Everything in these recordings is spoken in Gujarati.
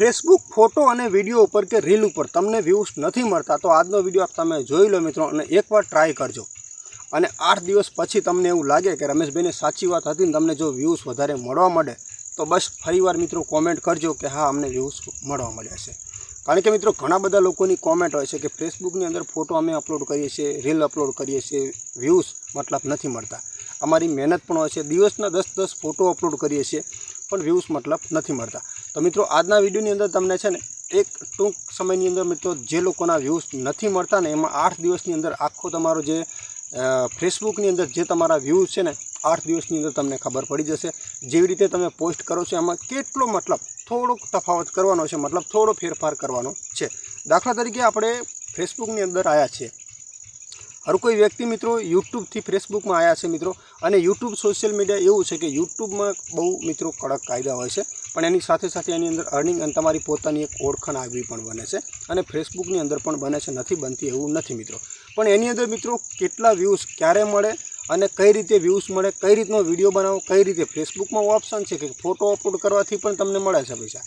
ફેસબુક ફોટો અને વીડિયો ઉપર કે રીલ ઉપર તમને વ્યૂઝ નથી મળતા તો આજનો વીડિયો તમે જોઈ લો મિત્રો અને એકવાર ટ્રાય કરજો. અને આઠ દિવસ પછી તમને એવું લાગે કે રમેશભાઈને સાચી વાત હતી ને તમને જો વ્યૂઝ વધારે મળવા મળે, તો બસ ફરીવાર મિત્રો કોમેન્ટ કરજો કે હા, અમને વ્યૂઝ મળવા મળ્યા છે. કારણ કે મિત્રો ઘણા બધા લોકોની કોમેન્ટ હોય છે કે ફેસબુકની અંદર ફોટો અમે અપલોડ કરીએ છીએ, રીલ અપલોડ કરીએ છીએ વ્યૂઝ મતલબ નથી મળતા. અમારી મહેનત પણ હોય છે, દિવસના દસ દસ ફોટો અપલોડ કરીએ છીએ, પણ વ્યૂઝ મતલબ નથી મળતા. તો મિત્રો, આજના વિડીયોની અંદર તમને છે ને એક ટૂંક સમયની અંદર મિત્રો જે લોકોના વ્યૂઝ નથી મળતા ને એમાં આઠ દિવસની અંદર આખો તમારો જે ફેસબુકની અંદર જે તમારા વ્યૂઝ છે ને, આઠ દિવસની અંદર તમને ખબર પડી જશે. જેવી રીતે તમે પોસ્ટ કરો છો, એમાં કેટલો મતલબ થોડોક તફાવત કરવાનો છે, મતલબ થોડો ફેરફાર કરવાનો છે. દાખલા તરીકે આપણે ફેસબુકની અંદર આવ્યા છીએ. હર કોઈ વ્યક્તિ મિત્રો યુટ્યુબથી ફેસબુકમાં આવ્યા છે મિત્રો. અને યુટ્યુબ સોશિયલ મીડિયા એવું છે કે યુટ્યુબમાં બહુ મિત્રો કડક કાયદા હોય છે. પણ એની સાથે સાથે એની અંદર અર્નિંગ અને તમારી પોતાની એક ઓળખાણ આગવી પણ બને છે અને ફેસબુકની અંદર પણ બને છે, નથી બનતી એવું નથી મિત્રો. પણ એની અંદર મિત્રો કેટલા વ્યૂઝ ક્યારે મળે અને કઈ રીતે વ્યૂઝ મળે, કઈ રીતનો વીડિયો બનાવો, કઈ રીતે ફેસબુકમાં ઓપ્શન છે કે ફોટો અપલોડ કરવાથી પણ તમને મળે છે પૈસા?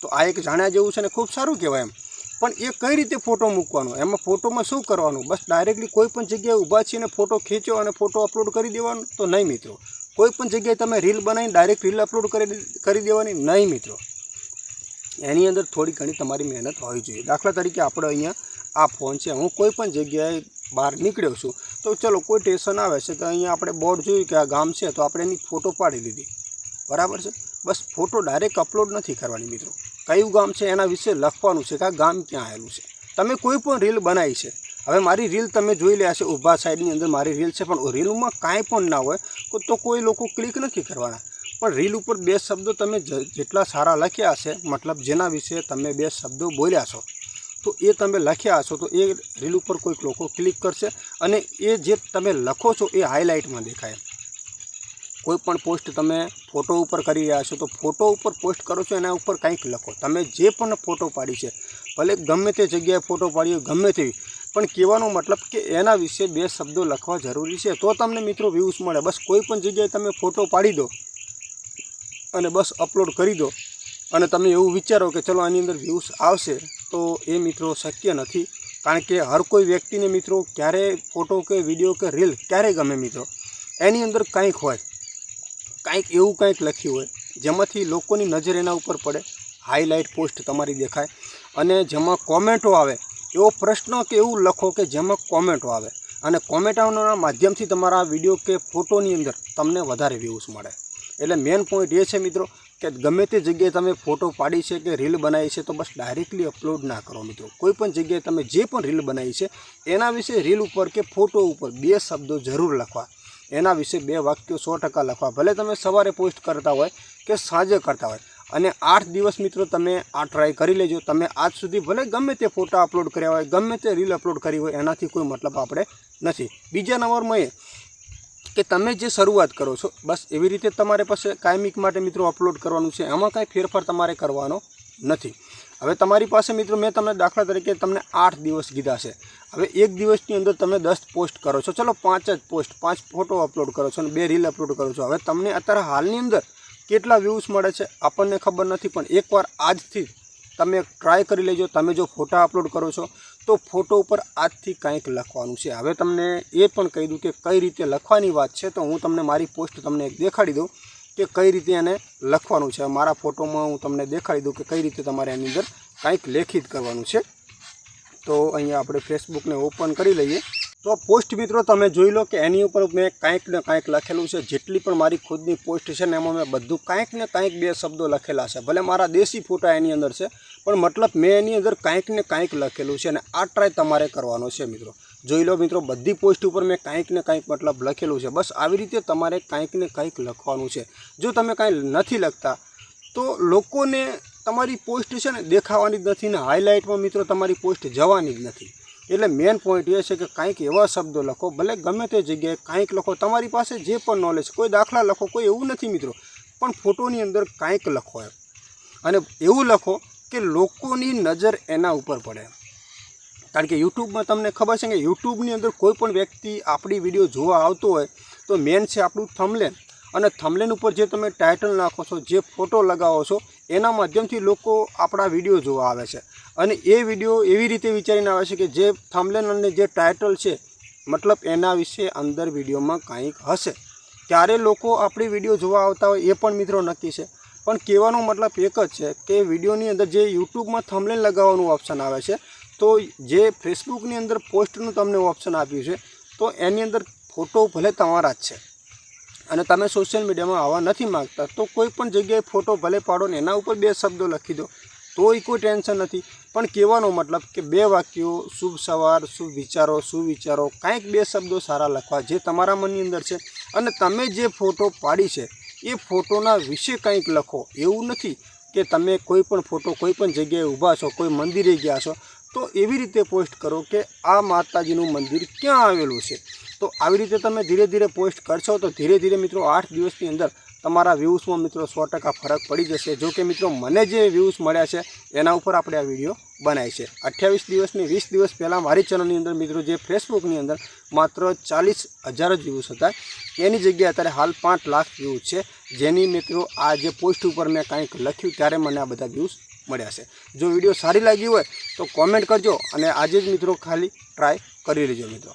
તો આ એક જાણ્યા જેવું છે ને ખૂબ સારું કહેવાય એમ. પણ એ કઈ રીતે ફોટો મૂકવાનો? એમાં ફોટોમાં શું કરવાનું? બસ ડાયરેક્ટલી કોઈ પણ જગ્યાએ ઊભા છીએ ફોટો ખેંચો અને ફોટો અપલોડ કરી દેવાનો? તો નહીં મિત્રો. કોઈ પણ જગ્યાએ તમે રીલ બનાવીને ડાયરેક્ટ રીલ અપલોડ કરી કરી દેવાની નહીં મિત્રો. એની અંદર થોડી ઘણી તમારી મહેનત હોવી જોઈએ. દાખલા તરીકે આપણે અહીંયા આ ફોન છે. હું કોઈ પણ જગ્યાએ બહાર નીકળ્યો છું, તો ચલો કોઈ સ્ટેશન આવે છે, તો અહીંયા આપણે બોર્ડ જોયું કે આ ગામ છે, તો આપણે એની ફોટો પાડી લીધી બરાબર છે? બસ ફોટો ડાયરેક્ટ અપલોડ નથી કરવાની મિત્રો. કયું ગામ છે એના વિશે લખવાનું છે કે આ ગામ ક્યાં આવેલું છે. તમે કોઈ પણ રીલ બનાવી છે હવે મારી રીલ તમે જોઈ લે છે ઊભા સાઈડની અંદર મારી રીલ છે, પણ રીલમાં કાંઈ પણ ના હોય, તો- કોઈ લોકો ક્લિક નથી કરવાના. પણ રીલ ઉપર બે શબ્દો તમે જેટલા સારા લખ્યા છે મતલબ જેના વિશે તમે બે શબ્દો બોલ્યા છો, તો એ તમે લખ્યા હશો, તો એ રીલ ઉપર કોઈક લોકો ક્લિક કરશે, અને એ જે તમે લખો છો એ હાઇલાઇટમાં દેખાય. કોઈ પણ પોસ્ટ તમે ફોટો ઉપર કરી રહ્યા છો, તો ફોટો ઉપર પોસ્ટ કરો છો, એના ઉપર કંઈક લખો. તમે જે પણ ફોટો પાડી છે, ભલે ગમે તે જગ્યાએ ફોટો પાડ્યો ગમે તેવી પણ કહેવાનો મતલબ કે એના વિશે બે શબ્દો લખવા જરૂરી છે. તો તમને મિત્રો વ્યૂઝ મળે. બસ કોઈ પણ જગ્યાએ તમે ફોટો પાડી દો અને બસ અપલોડ કરી દો. અને તમે એવું વિચારો કે ચલો આની અંદર વ્યૂઝ આવશે, તો એ મિત્રો શક્ય નથી. કારણ કે હર કોઈ વ્યક્તિને મિત્રો ક્યારે ફોટો કે વીડિયો કે રીલ ક્યારે ગમે મિત્રો. એની અંદર કંઈક હોય. કાંઈક એવું કંઈક લખ્યું હોય. જેમાંથી લોકોની નજર એના ઉપર પડે. હાઇલાઇટ પોસ્ટ તમારી દેખાય. અને જેમાં કોમેન્ટો આવે એવો પ્રશ્ન કે એવું લખો કે જેમાં કોમેન્ટો આવે. અને કોમેન્ટોના માધ્યમથી તમારા વીડિયો કે ફોટોની અંદર તમને વધારે વ્યૂઝ મળે. એટલે મેઇન પોઈન્ટ એ છે મિત્રો કે ગમે તે જગ્યાએ તમે ફોટો પાડી છે કે રીલ બનાવી છે તો બસ ડાયરેક્ટલી અપલોડ ના કરો મિત્રો. કોઈ પણ જગ્યાએ તમે જે પણ રીલ બનાવી છે, એના વિશે રીલ ઉપર કે ફોટો ઉપર બે શબ્દો જરૂર લખવા. એના વિશે બે વાક્યો સો ટકા લખવા. ભલે તમે સવારે પોસ્ટ કરતા હોય કે સાંજે કરતા હોય. અને આઠ દિવસ મિત્રો તમે આ ટ્રાય કરી લેજો. તમે આજ સુધી ભલે ગમે તે ફોટા અપલોડ કર્યા હોય, ગમે તે રીલ અપલોડ કરી હોય, એનાથી કોઈ મતલબ આપણે નથી. બીજા નંબરમાં એ કે તમે જે શરૂઆત કરો છો, બસ એવી રીતે તમારે પાસે કાયમિક માટે મિત્રો અપલોડ કરવાનું છે. એમાં કાંઈ ફેરફાર તમારે કરવાનો નથી. હવે તમારી પાસે મિત્રો મેં તમને દાખલા તરીકે તમને આઠ દિવસ કીધા છે. હવે એક દિવસની અંદર તમે દસ પોસ્ટ કરો છો. ચલો પાંચ જ પોસ્ટ પાંચ ફોટો અપલોડ કરો છો અને બે રીલ અપલોડ કરો છો. હવે તમને અત્યારે હાલની અંદર કેટલા વ્યૂઝ મળે છે આપણને ખબર નથી, પણ એકવાર આજથી તમે ટ્રાય કરી લેજો. તમે જો ફોટા અપલોડ કરો છો, તો ફોટો ઉપર આજથી કંઈક લખવાનું છે. હવે તમને એ પણ કહી દઉં કે કઈ રીતે લખવાની વાત છે, તો હું તમને મારી પોસ્ટ તમને દેખાડી દઉં કે કઈ રીતે એને લખવાનું છે. મારા ફોટોમાં હું તમને દેખાડી દઉં કે કઈ રીતે તમારે એની અંદર કંઈક લેખિત કરવાનું છે. તો અહીંયા આપણે ફેસબુકને ઓપન કરી લઈએ. તો પોસ્ટ મિત્રો તમે જોઈ લો કે એની ઉપર મેં કાંઈક ને કાંઈક લખેલું છે. જેટલી પણ મારી ખુદની પોસ્ટ છે ને એમાં મેં બધું કાંઈક ને કાંઈક બે શબ્દો લખેલા છે. ભલે મારા દેશી ફોટા એની અંદર છે, પણ મતલબ મેં એની અંદર કાંઈક ને કાંઈક લખેલું છે અને આ ટ્રાય તમારે કરવાનો છે મિત્રો. જોઈ લો મિત્રો, બધી પોસ્ટ ઉપર મેં કાંઈક ને કાંઈક મતલબ લખેલું છે. બસ આવી રીતે તમારે કાંઈક ને કાંઈક લખવાનું છે. જો તમે કાંઈ નથી લખતા, તો લોકોને તમારી પોસ્ટ છે ને દેખાવાની જ નથી ને હાઇલાઇટમાં મિત્રો તમારી પોસ્ટ જવાની જ નથી. એટલે મેઇન પોઈન્ટ એ છે કે કાંઈક એવા શબ્દો લખો, ભલે ગમે તે જગ્યાએ કાંઈક લખો, તમારી પાસે જે પણ નોલેજ કોઈ દાખલા લખો, કોઈ એવું નથી મિત્રો, પણ ફોટોની અંદર કાંઈક લખો એમ. અને એવું લખો કે લોકોની નજર એના ઉપર પડે. કારણ કે યુટ્યુબમાં તમને ખબર છે કે યુટ્યુબની અંદર કોઈ પણ વ્યક્તિ આપણી વીડિયો જોવા આવતો હોય, તો મેન છે આપણું થમલેન અને થમલેન ઉપર જે તમે ટાઇટલ નાખો છો, જે ફોટો લગાવો છો, એના માધ્યમથી લોકો આપણા વીડિયો જોવા આવે છે. અને એ વીડિયો એવી રીતે વિચારીને આવે છે કે જે થમલેન અને જે ટાઇટલ છે, મતલબ એના વિશે અંદર વિડીયોમાં કંઈક હશે. ત્યારે લોકો આપણી વીડિયો જોવા આવતા હોય એ પણ મિત્રો નક્કી છે. પણ કહેવાનો મતલબ એક જ છે કે વિડીયોની અંદર જે યુટ્યુબમાં થમલેન લગાવવાનું ઓપ્શન આવે છે, તો જે ફેસબુકની અંદર પોસ્ટનું તમને ઓપ્શન આપ્યું છે, તો એની અંદર ફોટો ભલે તમારા જ છે. અને તમે સોશિયલ મીડિયામાં આવવા નથી માગતા, તો કોઈ પણ જગ્યાએ ફોટો ભલે પાડો ને એના ઉપર બે શબ્દો લખી દો, તોય કોઈ ટેન્શન નથી. પણ કહેવાનો મતલબ કે બે વાક્યો, શુભ સવાર, શુભ વિચારો શુભ વિચારો, કાંઈક બે શબ્દો સારા લખવા જે તમારા મનની અંદર છે. અને તમે જે ફોટો પાડી છે, એ ફોટોના વિશે કંઈક લખો. એવું નથી કે તમે કોઈ પણ ફોટો કોઈ પણ જગ્યાએ ઊભા છો, કોઈ મંદિરે ગયા છો તો એવી રીતે પોસ્ટ કરો કે આ માતાજીનું મંદિર ક્યાં આવેલું છે. તો આવી રીતે તમે ધીરે ધીરે પોસ્ટ કરશો તો ધીરે ધીરે મિત્રો આઠ દિવસની અંદર તમારા વ્યૂઝમાં મિત્રો સો ટકા ફરક પડી જશે. જો કે મિત્રો મને જે વ્યૂઝ મળ્યા છે એના ઉપર આપણે આ વીડિયો બનાવી છે. અઠ્યાવીસ દિવસની, વીસ દિવસ પહેલાં મારી ચેનલની અંદર મિત્રો જે ફેસબુકની અંદર માત્ર ચાલીસ હજાર જ વ્યૂઝ હતા. એની જગ્યાએ અત્યારે હાલ પાંચ લાખ વ્યૂઝ છે. જેની મિત્રો આ જે પોસ્ટ ઉપર મેં કાંઈક લખ્યું ત્યારે મને આ બધા વ્યૂઝ મળ્યા છે. જો વીડિયો સારી લાગી હોય તો કોમેન્ટ કરજો અને આજે જ મિત્રો ખાલી ટ્રાય કરી લેજો મિત્રો.